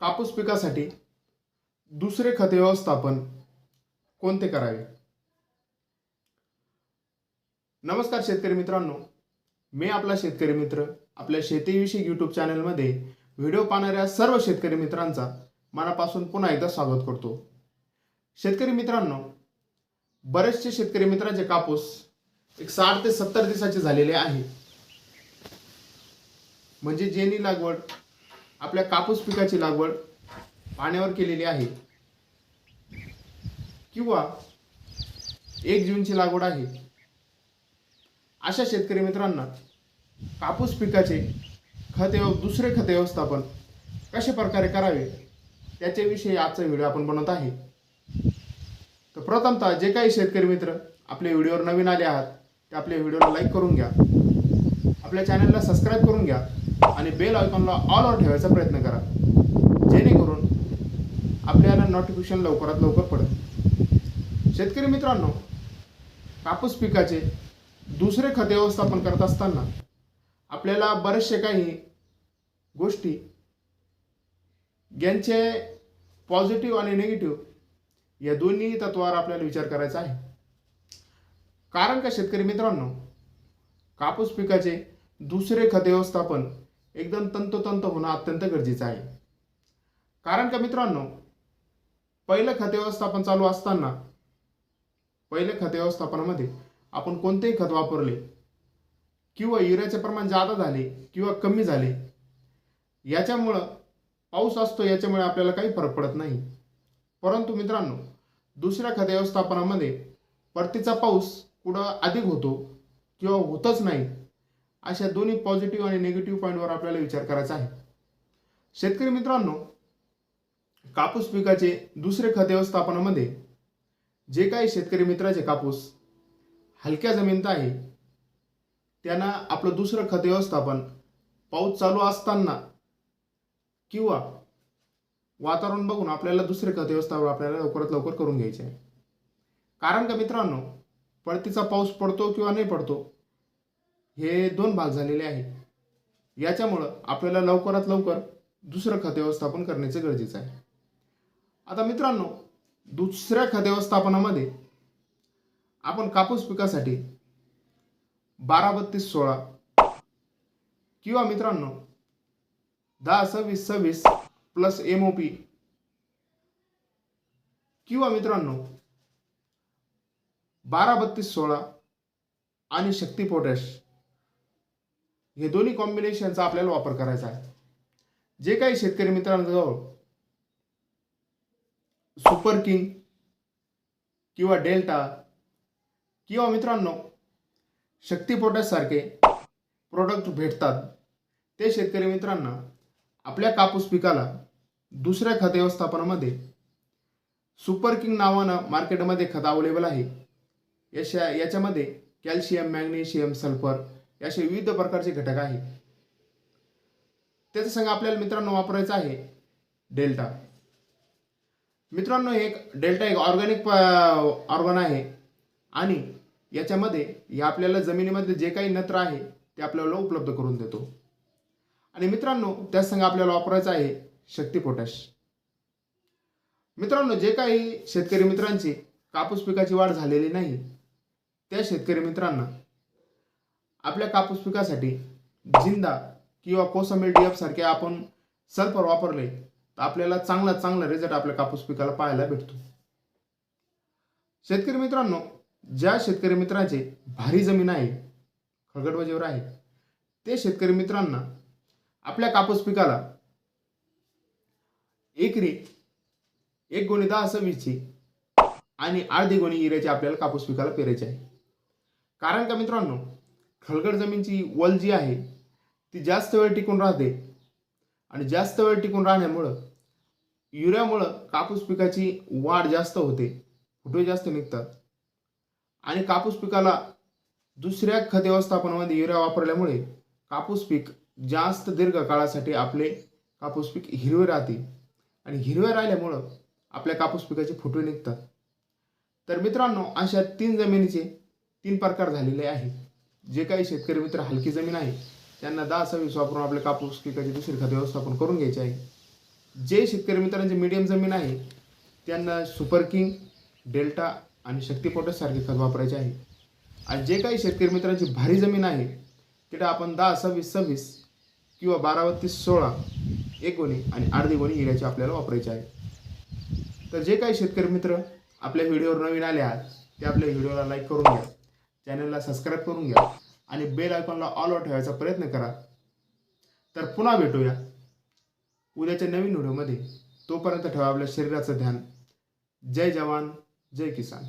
कापूस पिकासाठी दुसरे खत व्यवस्थापन कोणते करावे? नमस्कार शेतकरी मित्रांनो. मी आपला शेतकरी मित्र आपल्या शेतीविषयी यूट्यूब चॅनलमध्ये व्हिडिओ पाहणाऱ्या सर्व शेतकरी मित्रांचा मनापासून पुन्हा एकदा स्वागत करतो. शेतकरी मित्रांनो बरेचसे शेतकरी मित्रांचे कापूस एक साठ ते सत्तर दिवसाचे झालेले आहे. म्हणजे जेनी लागवड आपल्या कापूस पिकाची लागवड पाण्यावर केलेली आहे. किंवा एक जूनची लागवड आहे. अशा शेतकरी मित्रांना कापूस पिकाचे खत एव दुसरे खत व्यवस्थापन कशा प्रकारे करावे त्याच्याविषयी आजचा व्हिडिओ आपण बनवत आहे. तर प्रथमतः जे काही शेतकरी मित्र आपल्या व्हिडिओवर नवीन आले आहात ते आपल्या व्हिडिओला लाईक करून घ्या. आपल्या चॅनलला सबस्क्राईब करून घ्या. आणि बेल आयकॉनला ऑल ठेवायचा प्रयत्न करा. जेणेकरून आपल्याला नोटिफिकेशन लवकरात लवकर पडेल. शेतकरी मित्रांनो कापूस पिकाचे दुसरे खत व्यवस्थापन करत असताना आपल्याला बरेचसे काही गोष्टी यांचे पॉझिटिव्ह आणि निगेटिव्ह या दोन्ही तत्वावर आपल्याला विचार करायचा आहे. कारण का शेतकरी मित्रांनो कापूस पिकाचे दुसरे खत व्यवस्थापन एकदम तंतोतंत होणं अत्यंत गरजेचं आहे. कारण का मित्रांनो पहिलं खत व्यवस्थापन चालू असताना पहिल्या खत व्यवस्थापनामध्ये आपण कोणतेही खत वापरले किंवा युरियाचे प्रमाण जादा झाले किंवा कमी झाले याच्यामुळं पाऊस असतो याच्यामुळे आपल्याला काही फरक पडत नाही. परंतु मित्रांनो दुसऱ्या खत व्यवस्थापनामध्ये परतीचा पाऊस कुठं अधिक होतो किंवा होतच नाही अशा दोन्ही पॉझिटिव्ह आणि निगेटिव्ह पॉईंटवर आपल्याला विचार करायचा आहे. शेतकरी मित्रांनो कापूस पिकाचे दुसरे खत व्यवस्थापनामध्ये जे काही शेतकरी मित्राचे कापूस हलक्या जमिनीत आहे त्यांना आपलं दुसरं खत व्यवस्थापन पाऊस चालू असताना किंवा वातावरण बघून आपल्याला दुसरे खत व्यवस्थापन आपल्याला लवकरात लवकर करून घ्यायचे आहे. कारण का मित्रांनो परतीचा पाऊस पडतो किंवा नाही पडतो हे दोन भाग झालेले आहे याच्यामुळं आपल्याला लवकरात लवकर दुसरं खत व्यवस्थापन करण्याचे गरजेचं आहे. आता मित्रांनो दुसऱ्या खत व्यवस्थापनामध्ये आपण कापूस पिकासाठी बारा बत्तीस सोळा किंवा मित्रांनो दहा सव्वीस सव्वीस प्लस एम ओ पी किंवा मित्रांनो बारा बत्तीस सोळा आणि शक्ती पोटॅश हे दोन्ही कॉम्बिनेशनचा आपल्याला वापर करायचा आहे. जे काही शेतकरी मित्रांजवळ सुपर किंग किंवा डेल्टा किंवा मित्रांनो शक्ती प्रोडक्ट भेटतात. ते शेतकरी मित्रांना आपल्या कापूस पिकाला दुसऱ्या खत व्यवस्थापनामध्ये सुपर किंग नावानं मार्केटमध्ये खत अवेलेबल आहे. याच्या याच्यामध्ये कॅल्शियम मॅग्नेशियम सल्फर असे विविध प्रकारचे घटक आहेत. त्याचा संग आपल्याला मित्रांनो वापरायचं आहे डेल्टा. मित्रांनो एक डेल्टा एक ऑर्गॅनिक ऑर्गन आहे. आणि याच्यामध्ये या आपल्याला जमिनीमध्ये जे काही नत्र आहे ते आपल्याला उपलब्ध करून देतो. आणि मित्रांनो त्याच संघ आपल्याला वापरायचं आहे शक्ती पोटॅश. मित्रांनो जे काही शेतकरी मित्रांची कापूस पिकाची वाढ झालेली नाही त्या शेतकरी मित्रांना आपल्या कापूस पिकासाठी जिंदा किंवा कोसमेल डी एफ सारखे आपण सल्फर वापरले तर आपल्याला चांगला चांगला रिझल्ट आपल्या कापूस पिकाला पाहायला भेटतो. शेतकरी मित्रांनो ज्या शेतकरी मित्राचे भारी जमीन आहे खळगडबाजीवर आहे ते शेतकरी मित्रांना आपल्या कापूस पिकाला एकरी एक गोणी दहा सव्वीसची आणि अर्धी गोणी इऱ्याची आपल्याला कापूस पिकाला पेरायची आहे. कारण का मित्रांनो खळगड जमीनची वल जी आहे ती जास्त वेळ टिकून राहते. आणि जास्त वेळ टिकून राहण्यामुळं युरियामुळं कापूस पिकाची वाढ जास्त होते. फुटवे जास्त निघतात. आणि कापूस पिकाला दुसऱ्या खत व्यवस्थापनामध्ये युरिया वापरल्यामुळे कापूस पीक जास्त दीर्घ काळासाठी आपले कापूस पीक हिरवे राहते. आणि हिरव्या राहिल्यामुळं आपल्या कापूस पिकाचे फुटवे निघतात. तर मित्रांनो अशा तीन जमिनीचे तीन प्रकार झालेले आहेत. जे काही शेतकरी मित्र हलकी जमीन आहे त्यांना दहा सव्वीस वापरून आपले कापूस पिकाचे दुसरी खत व्यवस्थापन करून घ्यायचे आहे. जे शेतकरी मित्रांची मीडियम जमीन आहे त्यांना सुपर किंग डेल्टा आणि शक्ती खत वापरायचे आहे. आणि जे काही शेतकरी मित्रांची भारी जमीन आहे तिथं आपण दहा सव्वीस सव्वीस किंवा बारा बत्तीस सोळा एक गोणी आणि अर्धी गोणी हिऱ्याची आपल्याला वापरायची आहे. तर जे काही शेतकरी मित्र आपल्या व्हिडिओवर नवीन आले आहेत ते आपल्या व्हिडिओला लाईक करून घ्या. चॅनलला सबस्क्राईब करून घ्या आणि बेल आयकॉनला ऑलवर ठेवायचा प्रयत्न करा. तर पुन्हा भेटूया. उद्याच्या नवीन व्हिडिओमध्ये तोपर्यंत ठेवा आपल्या शरीराचं ध्यान. जय जवान जय किसान.